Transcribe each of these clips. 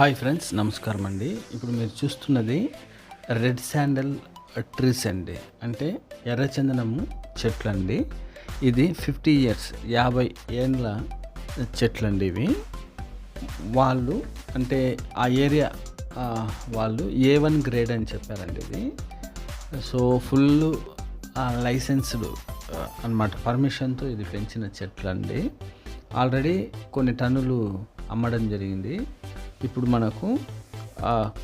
Hi friends నమస్కారం అండి. ఇప్పుడు మీరు చూస్తున్నది రెడ్ శాండల్ ట్రీస్ అండి. అంటే ఎర్రచందనము చెట్లు అండి ఇది ఫిఫ్టీ ఇయర్స్ యాభై ఏండ్ల చెట్లు అండి ఇవి. వాళ్ళు అంటే ఆ ఏరియా వాళ్ళు ఏ వన్ గ్రేడ్ అని చెప్పారండి ఇది. సో ఫుల్ లైసెన్స్డ్ అన్నమాట. పర్మిషన్తో ఇది పెంచిన చెట్లు అండి ఆల్రెడీ కొన్ని టన్నులు అమ్మడం జరిగింది. ఇప్పుడు మనకు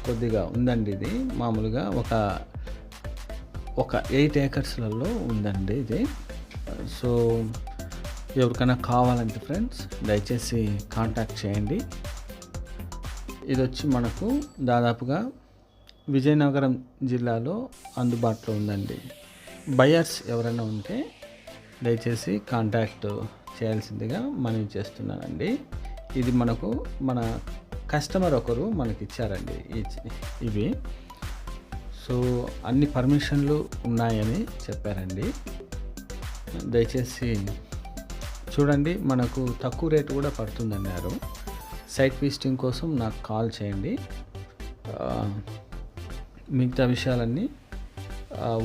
కొద్దిగా ఉందండి ఇది. మామూలుగా ఒక ఒక ఎయిట్ ఏకర్స్లలో ఉందండి ఇది. సో ఎవరికైనా కావాలంటే ఫ్రెండ్స్ దయచేసి కాంటాక్ట్ చేయండి. ఇది వచ్చి మనకు దాదాపుగా విజయనగరం జిల్లాలో అందుబాటులో ఉందండి. బయర్స్ ఎవరైనా ఉంటే దయచేసి కాంటాక్ట్ చేయాల్సిందిగా మనవి చేస్తున్నానండి. ఇది మనకు మన కస్టమర్ ఒకరు మనకి ఇచ్చారండి. ఇవి. సో అన్ని పర్మిషన్లు ఉన్నాయని చెప్పారండి. దయచేసి చూడండి మనకు తక్కువ రేటు కూడా పడుతుందన్నారు సైట్ విజిటింగ్ కోసం నాకు కాల్ చేయండి. మిగతా విషయాలన్నీ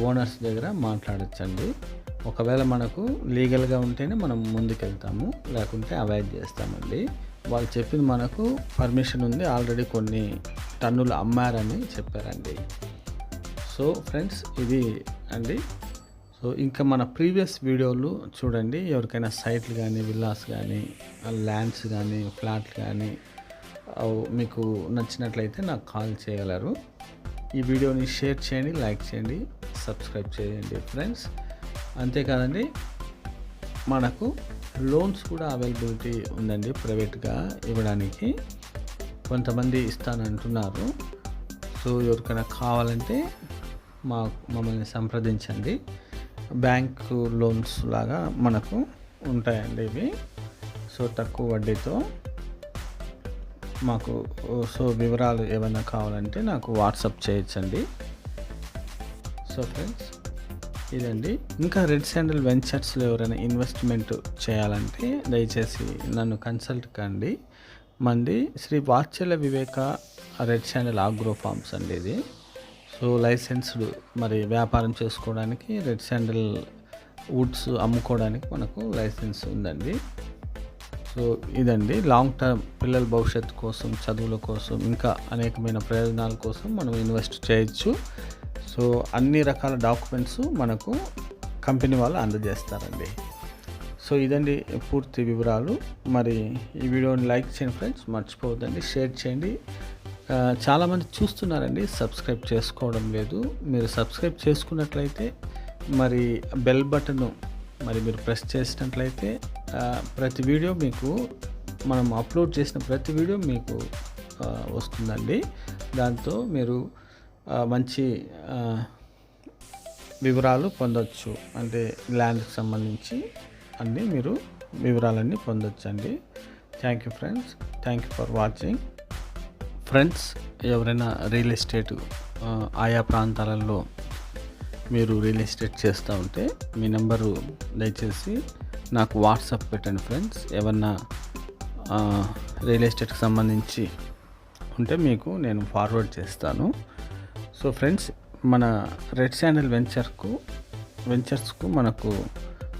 ఓనర్స్ దగ్గర మాట్లాడచ్చండి. ఒకవేళ మనకు లీగల్గా ఉంటేనే మనం ముందుకెళ్తాము లేకుంటే అవాయిడ్ చేస్తామండి. వాళ్ళు చెప్పింది మనకు పర్మిషన్ ఉంది. ఆల్రెడీ కొన్ని టన్నులు అమ్మారని చెప్పారండి. సో ఫ్రెండ్స్ ఇది అండి. సో ఇంకా మన ప్రీవియస్ వీడియోలు చూడండి. ఎవరికైనా సైట్లు కానీ విల్లాస్ కానీ ల్యాండ్స్ కానీ ఫ్లాట్లు కానీ మీకు నచ్చినట్లయితే నాకు కాల్ చేయగలరు. ఈ వీడియోని షేర్ చేయండి లైక్ చేయండి సబ్స్క్రైబ్ చేయండి ఫ్రెండ్స్. అంతేకాదండి మనకు లోన్స్ కూడా అవైలబిలిటీ ఉందండి ప్రైవేట్గా ఇవ్వడానికి. కొంతమంది ఇస్తానంటున్నారు. సో ఎవరికైనా కావాలంటే మా మమ్మల్ని సంప్రదించండి. బ్యాంక్ లోన్స్ లాగా మనకు ఉంటాయండి ఇవి. సో తక్కువ వడ్డీతో మాకు సో వివరాలు ఏమైనా కావాలంటే నాకు వాట్సాప్ చేయొచ్చండి. సో ఫ్రెండ్స్ ఇదండి. ఇంకా రెడ్ శాండల్ వెంచర్స్లో ఎవరైనా ఇన్వెస్ట్మెంట్ చేయాలంటే దయచేసి నన్ను కన్సల్ట్ కండి. మంది Shri Vatsalya Viveka red sandal agro farms అండి ఇది. సో లైసెన్స్డ్ మరి వ్యాపారం చేసుకోవడానికి రెడ్ శాండల్ వుడ్స్ అమ్ముకోవడానికి మనకు లైసెన్స్ ఉందండి. సో ఇదండి. లాంగ్ టర్మ్ పిల్లల భవిష్యత్తు కోసం చదువుల కోసం ఇంకా అనేకమైన ప్రయోజనాల కోసం మనం ఇన్వెస్ట్ చేయొచ్చు. సో అన్ని రకాల డాక్యుమెంట్స్ మనకు కంపెనీ వాళ్ళు అందజేస్తారండి. సో ఇదండి పూర్తి వివరాలు. మరి ఈ వీడియోని లైక్ చేయండి ఫ్రెండ్స్ మర్చిపోవద్దండి. షేర్ చేయండి. చాలామంది చూస్తున్నారండి సబ్స్క్రైబ్ చేసుకోవడం లేదు. మీరు సబ్స్క్రైబ్ చేసుకున్నట్లయితే మరి బెల్ బటన్ మరి మీరు ప్రెస్ చేసినట్లయితే ప్రతి వీడియో మీకు మనం అప్లోడ్ చేసిన ప్రతి వీడియో మీకు వస్తుందండి. దాంతో మీరు మంచి వివరాలు పొందొచ్చు. అంటే ల్యాండ్కి సంబంధించి అన్నీ మీరు వివరాలన్నీ పొందొచ్చు అండి thank you friends. Thank you for watching. Friends ఎవరైనా రియల్ ఎస్టేట్ ఆయా ప్రాంతాలలో మీరు రియల్ ఎస్టేట్ చేస్తూ ఉంటే మీ నెంబరు దయచేసి నాకు వాట్సాప్ పెట్టండి ఫ్రెండ్స్. ఏమన్నా రియల్ ఎస్టేట్కి సంబంధించి ఉంటే మీకు నేను ఫార్వర్డ్ చేస్తాను. సో ఫ్రెండ్స్ మన రెడ్ శాండల్ వెంచర్కు వెంచర్స్కు మనకు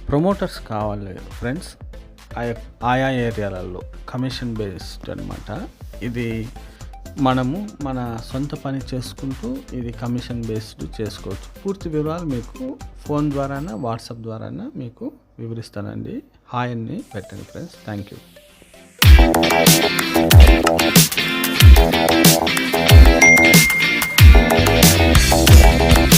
ప్రమోటర్స్ కావాలి ఫ్రెండ్స్ ఆయా- ఆయా ఏరియాలలో కమిషన్ బేస్డ్ అనమాట ఇది మనము మన సొంత పని చేసుకుంటూ ఇది కమిషన్ బేస్డ్ చేసుకోవచ్చు. పూర్తి వివరాలు మీకు ఫోన్ ద్వారానా వాట్సాప్ ద్వారానా మీకు వివరిస్తానండి. హాయ్ అని పెట్టండి ఫ్రెండ్స్. Thank you